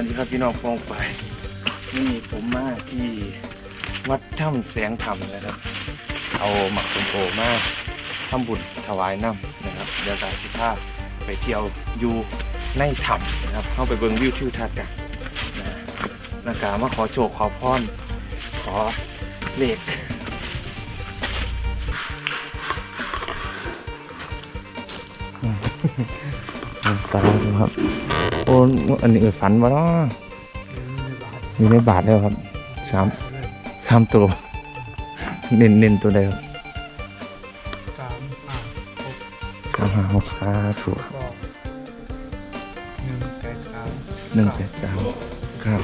วัสดีครับพี่น้องฟองไปนี่ผมมาที่วัดถ้ำแสงธรรมนะครับ เอาหมักสมโอมาทำบุญถวายน้ำนะครับ เดี๋ยวการสิพาไปเที่ยวอยู่ในถ้ำนะครับ เข้าไปเบิ่งวิวทิวทัศน์กันนะนากามาขอโชคขอพรขอเลขตาครับ โอ้อันนี้เออฝันวะเนาะมีในบาทแล้วครับสามสามตัว เน้นเน้นตัวใดครับสามอ่าหกสามห้าหกสาธุครับก็หนึ่งแปดสามหนึ่งแปดสามครับ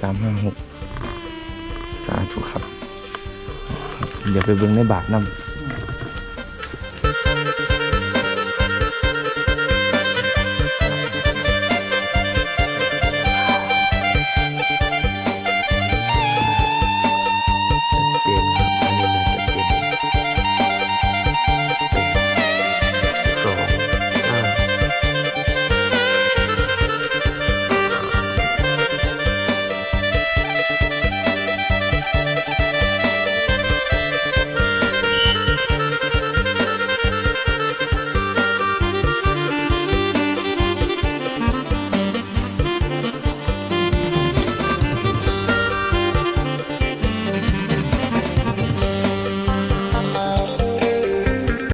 สามห้าหกสาธุครับครับ เดี๋ยวไปเบิ่งในบาทนำ